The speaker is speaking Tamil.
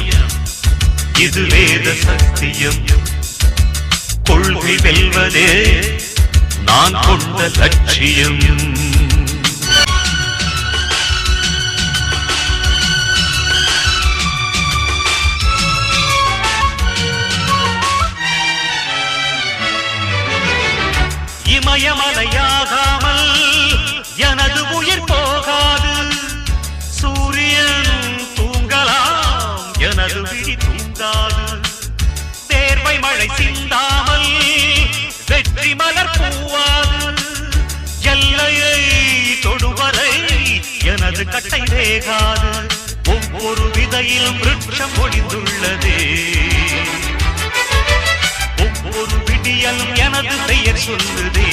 சத்தியம். இது வேத சத்தியம். கொள்கை வெல்வதே நான் கொண்ட லட்சியம். இமயமலையாகாமல் கருவிழி துந்தாது விழி தேர்வை மழை சிந்தாமல் வெற்றி மலர் பூவாது எல்லையை தொடுவரை எனது கட்டை வேகாது ஒவ்வொரு விதையிலும் விருட்சம் ஒளிந்துள்ளதே. ஒவ்வொரு விடியலும் எனது பெயர் சொல்லுதே.